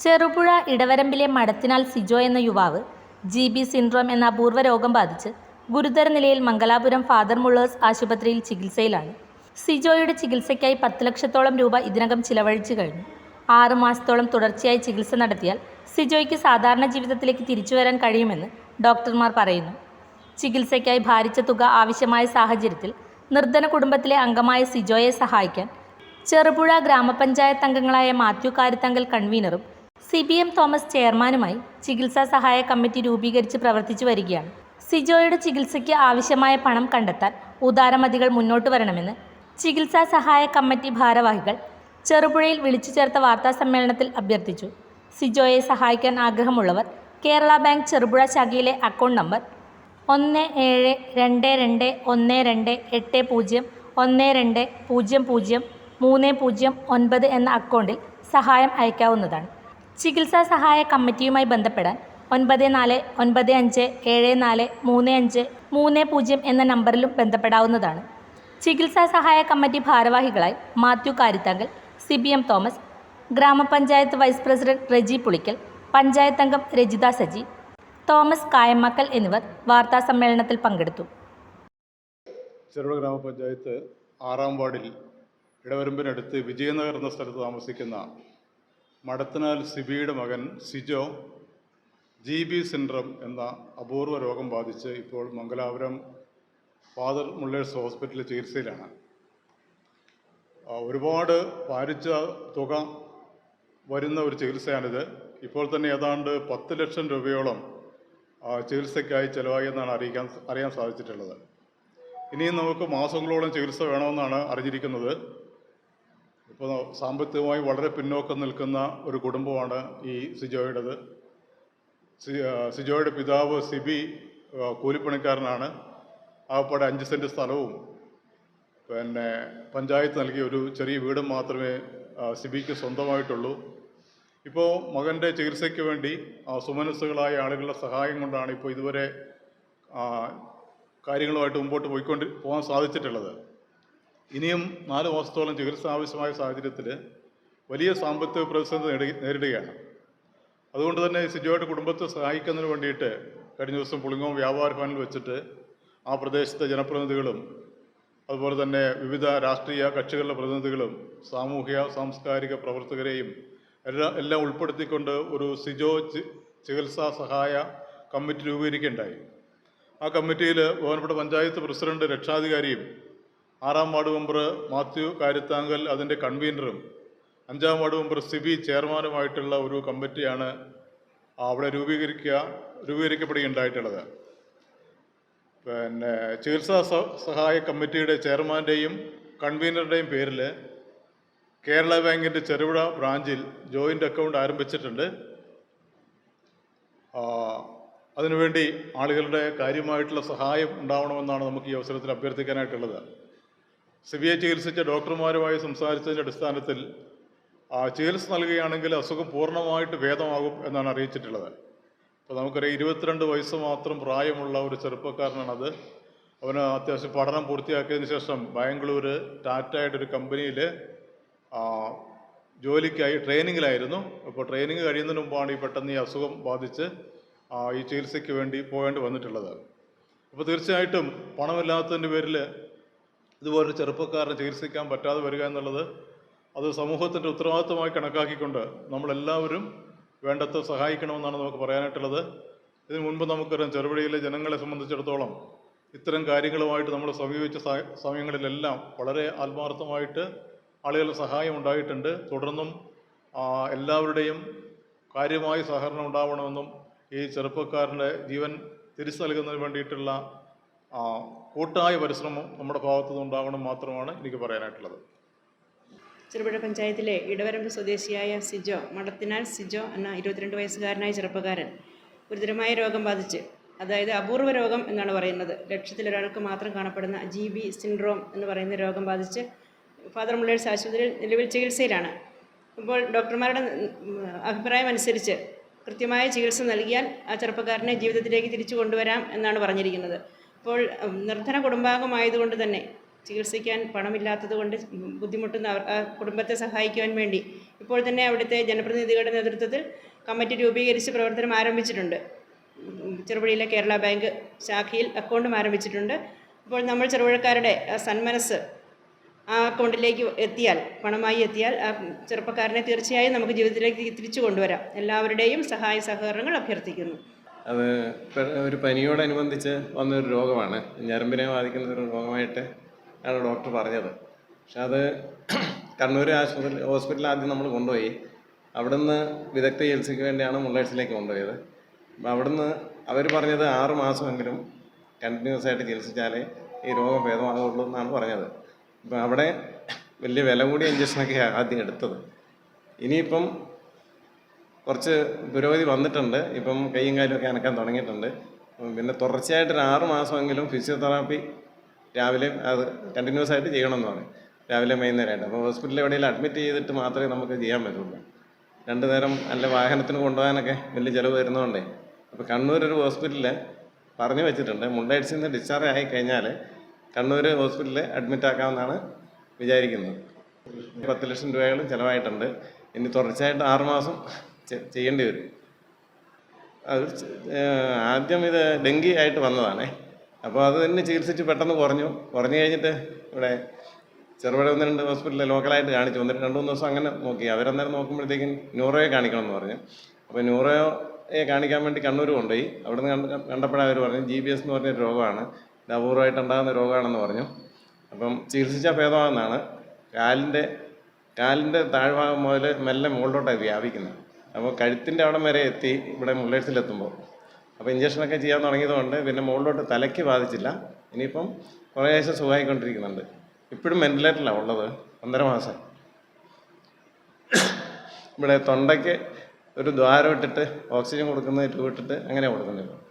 ചെറുപുഴ ഇടവരമ്പിലെ മടത്തിനാൽ സിജോ എന്ന യുവാവ് G B syndrome എന്ന അപൂർവ രോഗം ബാധിച്ച് ഗുരുതര നിലയിൽ മംഗലാപുരം ഫാദർ മുള്ളേഴ്സ് ആശുപത്രിയിൽ ചികിത്സയിലാണ്. സിജോയുടെ ചികിത്സയ്ക്കായി പത്ത് ലക്ഷത്തോളം രൂപ ഇതിനകം ചിലവഴിച്ചു കഴിഞ്ഞു. ആറ് മാസത്തോളം തുടർച്ചയായി ചികിത്സ നടത്തിയാൽ സിജോയ്ക്ക് സാധാരണ ജീവിതത്തിലേക്ക് തിരിച്ചു വരാൻ കഴിയുമെന്ന് ഡോക്ടർമാർ പറയുന്നു. ചികിത്സയ്ക്കായി ഭാരിച്ച തുക ആവശ്യമായ സാഹചര്യത്തിൽ നിർധന കുടുംബത്തിലെ അംഗമായ സിജോയെ സഹായിക്കാൻ ചെറുപുഴ ഗ്രാമപഞ്ചായത്ത് അംഗങ്ങളായ മാത്യു കാരിത്തങ്കൽ കൺവീനറും സി ബി എം തോമസ് ചെയർമാനുമായി ചികിത്സാ സഹായ കമ്മിറ്റി രൂപീകരിച്ച് പ്രവർത്തിച്ചു വരികയാണ്. സിജോയുടെ ചികിത്സയ്ക്ക് ആവശ്യമായ പണം കണ്ടെത്താൻ ഉദാരമതികൾ മുന്നോട്ട് വരണമെന്ന് ചികിത്സാ സഹായ കമ്മിറ്റി ഭാരവാഹികൾ ചെറുപുഴയിൽ വിളിച്ചു ചേർത്ത വാർത്താ സമ്മേളനത്തിൽ അഭ്യർത്ഥിച്ചു. സിജോയെ സഹായിക്കാൻ ആഗ്രഹമുള്ളവർ കേരള ബാങ്ക് ചെറുപുഴ ശാഖയിലെ അക്കൗണ്ട് നമ്പർ ഒന്ന് ഏഴ് രണ്ട് രണ്ട് ഒന്ന് രണ്ട് എട്ട് പൂജ്യം ഒന്ന് രണ്ട് പൂജ്യം പൂജ്യം മൂന്ന് പൂജ്യം ഒൻപത് എന്ന അക്കൗണ്ടിൽ സഹായം അയക്കാവുന്നതാണ്. ചികിത്സാ സഹായ കമ്മിറ്റിയുമായി ബന്ധപ്പെടാൻ ഒൻപത് നാല് ഒൻപത് അഞ്ച് ഏഴ് നാല് മൂന്ന് അഞ്ച് മൂന്ന് പൂജ്യം എന്ന നമ്പറിലും ബന്ധപ്പെടാവുന്നതാണ്. ചികിത്സാ സഹായ കമ്മിറ്റി ഭാരവാഹികളായി Mathew Karithankal C B M Thomas grama panchayat vice president Reji Pulickal panchayat അംഗം രജിത സജി തോമസ് കായമ്മക്കൽ എന്നിവർ വാർത്താ സമ്മേളനത്തിൽ പങ്കെടുത്തു. ചെറുപുഴ ഗ്രാമപഞ്ചായത്ത് ആറാം വാർഡിൽ ഇടവരമ്പിനടുത്ത് വിജയനഗർ എന്ന സ്ഥലത്ത് താമസിക്കുന്ന മടത്തനാൽ സിബിയുടെ മകൻ സിജോ ജി ബി സിൻഡ്രം എന്ന അപൂർവ രോഗം ബാധിച്ച് ഇപ്പോൾ മംഗലാപുരം ഫാദർ മുള്ളേഴ്സ് ഹോസ്പിറ്റലിൽ ചികിത്സയിലാണ്. ഒരുപാട് പാരിച്ച തുക വരുന്ന ഒരു ചികിത്സയാണിത്. ഇപ്പോൾ തന്നെ ഏതാണ്ട് പത്ത് ലക്ഷം രൂപയോളം ചികിത്സയ്ക്കായി ചിലവായി എന്നാണ് അറിയിക്കാൻ അറിയാൻ സാധിച്ചിട്ടുള്ളത്. ഇനിയും നമുക്ക് മാസങ്ങളോളം ചികിത്സ വേണമെന്നാണ് അറിഞ്ഞിരിക്കുന്നത്. ഇപ്പോൾ സാമ്പത്തികമായി വളരെ പിന്നോക്കം നിൽക്കുന്ന ഒരു കുടുംബമാണ് ഈ സിജോയുടേത്. സിജോയുടെ പിതാവ് സിബി കൂലിപ്പണിക്കാരനാണ്. ആവപ്പാടെ അഞ്ച് സെന്റ് സ്ഥലവും പിന്നെ പഞ്ചായത്ത് നൽകിയ ഒരു ചെറിയ വീടും മാത്രമേ സിബിക്ക് സ്വന്തമായിട്ടുള്ളൂ. ഇപ്പോൾ മകന്റെ ചികിത്സയ്ക്ക് വേണ്ടി സുമനസ്സുകളായ ആളുകളുടെ സഹായം കൊണ്ടാണ് ഇപ്പോൾ ഇതുവരെ കാര്യങ്ങളുമായിട്ട് മുമ്പോട്ട് പോയിക്കൊണ്ട് പോകാൻ സാധിച്ചിട്ടുള്ളത്. ഇനിയും നാല് മാസത്തോളം ചികിത്സ ആവശ്യമായ സാഹചര്യത്തിൽ വലിയ സാമ്പത്തിക പ്രതിസന്ധി നേരിടുകയാണ്. അതുകൊണ്ട് തന്നെ സിജോയുടെ കുടുംബത്തെ സഹായിക്കുന്നതിന് വേണ്ടിയിട്ട് കഴിഞ്ഞ ദിവസം പുളിങ്ങോം വ്യാപാര ഭവനിൽ വെച്ചിട്ട് ആ പ്രദേശത്തെ ജനപ്രതിനിധികളും അതുപോലെ തന്നെ വിവിധ രാഷ്ട്രീയ കക്ഷികളുടെ പ്രതിനിധികളും സാമൂഹിക സാംസ്കാരിക പ്രവർത്തകരെയും എല്ലാം എല്ലാം ഉൾപ്പെടുത്തിക്കൊണ്ട് ഒരു സിജോ ചികിത്സാ സഹായ കമ്മിറ്റി രൂപീകരിക്കുകയുണ്ടായി. ആ കമ്മിറ്റിയിൽ ബഹുമാനപ്പെട്ട പഞ്ചായത്ത് പ്രസിഡന്റ് രക്ഷാധികാരിയും ആറാം വാർഡ് മെമ്പർ മാത്യു കാര്യത്താങ്കൽ അതിന്റെ കൺവീനറും അഞ്ചാം വാർഡ് മെമ്പർ സിബി ചെയർമാനുമായിട്ടുള്ള ഒരു കമ്മിറ്റിയാണ് അവിടെ രൂപീകരിക്കുക രൂപീകരിക്കപ്പെടുകയുണ്ടായിട്ടുള്ളത്. പിന്നെ ചികിത്സാ സഹായ കമ്മിറ്റിയുടെ ചെയർമാന്റെയും കൺവീനറുടെയും പേരിൽ കേരള ബാങ്കിന്റെ ചെറുപുഴ ബ്രാഞ്ചിൽ ജോയിന്റ് അക്കൗണ്ട് ആരംഭിച്ചിട്ടുണ്ട്. അതിനുവേണ്ടി ആളുകളുടെ കാര്യമായിട്ടുള്ള സഹായം ഉണ്ടാവണമെന്നാണ് നമുക്ക് ഈ അവസരത്തിൽ അഭ്യർത്ഥിക്കാനായിട്ടുള്ളത്. സിവിയെ ചികിത്സിച്ച ഡോക്ടർമാരുമായി സംസാരിച്ചതിന്റെ അടിസ്ഥാനത്തിൽ ചികിത്സ നൽകുകയാണെങ്കിൽ അസുഖം പൂർണമായിട്ട് ഭേദമാകും എന്നാണ് അറിയിച്ചിട്ടുള്ളത്. അപ്പോൾ നമുക്കൊരു ഇരുപത്തിരണ്ട് വയസ്സ് മാത്രം പ്രായമുള്ള ഒരു ചെറുപ്പക്കാരനാണത്. അവന് അത്യാവശ്യം പഠനം പൂർത്തിയാക്കിയതിന് ശേഷം ബാംഗ്ലൂർ ടാറ്റയുടെ ഒരു കമ്പനിയിൽ ജോലിക്കായി ട്രെയിനിങ്ങിലായിരുന്നു. അപ്പോൾ ട്രെയിനിങ് കഴിയുന്നതിന് മുമ്പാണ് ഈ പെട്ടെന്ന് ഈ അസുഖം ബാധിച്ച് ഈ ചികിത്സയ്ക്ക് വേണ്ടി പോകേണ്ടി വന്നിട്ടുള്ളത്. അപ്പോൾ തീർച്ചയായിട്ടും പണമില്ലാത്തതിന്റെ പേരിൽ ഇതുപോലൊരു ചെറുപ്പക്കാരനെ ചികിത്സിക്കാൻ പറ്റാതെ വരിക എന്നുള്ളത് അത് സമൂഹത്തിന്റെ ഉത്തരവാദിത്വമായി കണക്കാക്കിക്കൊണ്ട് നമ്മളെല്ലാവരും വേണ്ടത്ര സഹായിക്കണമെന്നാണ് നമുക്ക് പറയാനായിട്ടുള്ളത്. ഇതിനു മുൻപ് നമുക്കറിയാം ചെറുപുഴയിലെ ജനങ്ങളെ സംബന്ധിച്ചിടത്തോളം ഇത്തരം കാര്യങ്ങളുമായിട്ട് നമ്മൾ സമീപിച്ച സമയങ്ങളിലെല്ലാം വളരെ ആത്മാർത്ഥമായിട്ട് ആളുകളുടെ സഹായം ഉണ്ടായിട്ടുണ്ട്. തുടർന്നും എല്ലാവരുടെയും കാര്യമായ സഹകരണം ഉണ്ടാവണമെന്നും ഈ ചെറുപ്പക്കാരന്റെ ജീവൻ തിരിച്ചു നൽകുന്നതിന് വേണ്ടിയിട്ടുള്ള കൂട്ടായ പരിശ്രമം നമ്മുടെ ഭാഗത്തു നിന്നുണ്ടാകണം മാത്രമാണ് എനിക്ക് പറയാനായിട്ടുള്ളത്. ചെറുപുഴ പഞ്ചായത്തിലെ ഇടവരമ്പ് സ്വദേശിയായ സിജോ മടത്തിനാൽ സിജോ എന്ന ഇരുപത്തിരണ്ട് വയസ്സുകാരനായ ചെറുപ്പക്കാരൻ ഗുരുതരമായ രോഗം ബാധിച്ച് അതായത് അപൂർവ രോഗം എന്നാണ് പറയുന്നത്. ലക്ഷത്തിലൊരാൾക്ക് മാത്രം കാണപ്പെടുന്ന ജി ബി സിൻഡ്രോം എന്ന് പറയുന്ന രോഗം ബാധിച്ച് ഫാദർ മുള്ളേഴ്സ് ആശുപത്രിയിൽ നിലവിൽ ചികിത്സയിലാണ്. അപ്പോൾ ഡോക്ടർമാരുടെ അഭിപ്രായം അനുസരിച്ച് കൃത്യമായ ചികിത്സ നൽകിയാൽ ആ ചെറുപ്പക്കാരനെ ജീവിതത്തിലേക്ക് തിരിച്ചു കൊണ്ടുവരാം എന്നാണ് പറഞ്ഞിരിക്കുന്നത്. അപ്പോൾ നിർധന കുടുംബാംഗമായതുകൊണ്ട് തന്നെ ചികിത്സിക്കാൻ പണമില്ലാത്തത് കൊണ്ട് ബുദ്ധിമുട്ടുന്ന ആ കുടുംബത്തെ സഹായിക്കുവാൻ വേണ്ടി ഇപ്പോൾ തന്നെ അവിടുത്തെ ജനപ്രതിനിധികളുടെ നേതൃത്വത്തിൽ കമ്മിറ്റി രൂപീകരിച്ച് പ്രവർത്തനം ആരംഭിച്ചിട്ടുണ്ട്. ചെറുപുഴയിലെ കേരള ബാങ്ക് ശാഖയിൽ അക്കൗണ്ടും ആരംഭിച്ചിട്ടുണ്ട്. അപ്പോൾ നമ്മൾ ചെറുപുഴക്കാരുടെ സന്മനസ് ആ അക്കൗണ്ടിലേക്ക് എത്തിയാൽ പണമായി എത്തിയാൽ ആ ചെറുപ്പക്കാരനെ തീർച്ചയായും നമുക്ക് ജീവിതത്തിലേക്ക് തിരിച്ചു കൊണ്ടുവരാം. എല്ലാവരുടെയും സഹായ സഹകരണങ്ങൾ അഭ്യർത്ഥിക്കുന്നു. അത് ഒരു പനിയോടനുബന്ധിച്ച് വന്നൊരു രോഗമാണ്. ഞരമ്പിനെ ബാധിക്കുന്ന ഒരു രോഗമായിട്ട് ആണ് ഡോക്ടർ പറഞ്ഞത്. പക്ഷെ അത് കണ്ണൂർ ആശുപത്രി ഹോസ്പിറ്റലിൽ ആദ്യം നമ്മൾ കൊണ്ടുപോയി. അവിടുന്ന് വിദഗ്ധ ചികിത്സയ്ക്ക് വേണ്ടിയാണ് മുള്ളേഴ്സിലേക്ക് കൊണ്ടുപോയത്. അപ്പോൾ അവിടുന്ന് അവർ പറഞ്ഞത് ആറ് മാസമെങ്കിലും കണ്ടിന്യൂസ് ആയിട്ട് ചികിത്സിച്ചാലേ ഈ രോഗം ഭേദമാകുള്ളൂ എന്നാണ് പറഞ്ഞത്. അപ്പം അവിടെ വലിയ വില കൂടിയ ഇഞ്ചക്ഷനൊക്കെ ആദ്യം എടുത്തത്. ഇനിയിപ്പം കുറച്ച് പുരോഗതി വന്നിട്ടുണ്ട്. ഇപ്പം കൈയും കാലും ഒക്കെ അനക്കാൻ തുടങ്ങിയിട്ടുണ്ട്. പിന്നെ തുടർച്ചയായിട്ട് ഒരു ആറ് മാസമെങ്കിലും ഫിസിയോതെറാപ്പി രാവിലെ അത് കണ്ടിന്യൂസ് ആയിട്ട് ചെയ്യണമെന്ന് പറയും രാവിലെ വൈകുന്നേരമായിട്ട്. അപ്പോൾ ഹോസ്പിറ്റലിൽ എവിടെയെങ്കിലും അഡ്മിറ്റ് ചെയ്തിട്ട് മാത്രമേ നമുക്ക് ചെയ്യാൻ പറ്റുള്ളൂ. രണ്ട് നേരം നല്ല വാഹനത്തിന് കൊണ്ടുപോകാനൊക്കെ വലിയ ചിലവ് വരുന്നതുകൊണ്ടേ. അപ്പോൾ കണ്ണൂർ ഒരു ഹോസ്പിറ്റലിൽ പറഞ്ഞു വെച്ചിട്ടുണ്ട്. മുണ്ടയിടിച്ചിന്ന് നിന്ന് ഡിസ്ചാർജ് ആയി കഴിഞ്ഞാൽ കണ്ണൂർ ഹോസ്പിറ്റലിൽ അഡ്മിറ്റ് ആക്കാമെന്നാണ് വിചാരിക്കുന്നത്. പത്ത് ലക്ഷം രൂപയോളം ചിലവായിട്ടുണ്ട്. ഇനി തുടർച്ചയായിട്ട് ആറുമാസം ചെയ്യേണ്ടി വരും. അത് ആദ്യം ഇത് ഡെങ്കി ആയിട്ട് വന്നതാണേ. അപ്പോൾ അത് തന്നെ ചികിത്സിച്ച് പെട്ടെന്ന് കുറഞ്ഞു. കുറഞ്ഞു കഴിഞ്ഞിട്ട് ഇവിടെ ചെറുപുഴ ഒന്ന് രണ്ട് ഹോസ്പിറ്റലിൽ ലോക്കലായിട്ട് കാണിച്ചു. വന്നിട്ട് രണ്ട് മൂന്ന് ദിവസം അങ്ങനെ നോക്കി. അവരന്നേരം നോക്കുമ്പോഴത്തേക്കും ന്യൂറോയെ കാണിക്കണം എന്ന് പറഞ്ഞു. അപ്പോൾ ന്യൂറോയെ കാണിക്കാൻ വേണ്ടി കണ്ണൂർ കൊണ്ടുപോയി. അവിടെ നിന്ന് കണ്ട് കണ്ടപ്പോഴവർ പറഞ്ഞു ജി ബി എസ് എന്ന് പറഞ്ഞൊരു രോഗമാണ്. ഇത് അപൂർവമായിട്ട് ഉണ്ടാകുന്ന രോഗമാണെന്ന് പറഞ്ഞു. അപ്പം ചികിത്സിച്ചാൽ ഭേദമാകുന്നതാണ്. കാലിന്റെ കാലിന്റെ താഴ്ഭാഗം മുതൽ മെല്ലെ മുകളിലോട്ടാണ് വ്യാപിക്കുന്നത്. അപ്പോൾ കഴുത്തിന്റെ അവിടം വരെ എത്തി ഇവിടെ മുള്ളേഴ്സിലെത്തുമ്പോൾ അപ്പോൾ ഇഞ്ചക്ഷനൊക്കെ ചെയ്യാൻ തുടങ്ങിയതുകൊണ്ട് പിന്നെ മുകളിലോട്ട് തലയ്ക്ക് ബാധിച്ചില്ല. ഇനിയിപ്പം കുറേ ദിവസം സുഖമായിക്കൊണ്ടിരിക്കുന്നുണ്ട്. ഇപ്പോഴും വെന്റിലേറ്ററിലാണ് ഉള്ളത്. ഒന്നര മാസം. ഇവിടെ തൊണ്ടയ്ക്ക് ഒരു ദ്വാരം ഇട്ടിട്ട് ഓക്സിജൻ കൊടുക്കുന്നത് ട്യൂബ് ഇട്ടിട്ട് അങ്ങനെ കൊടുക്കുന്നില്ല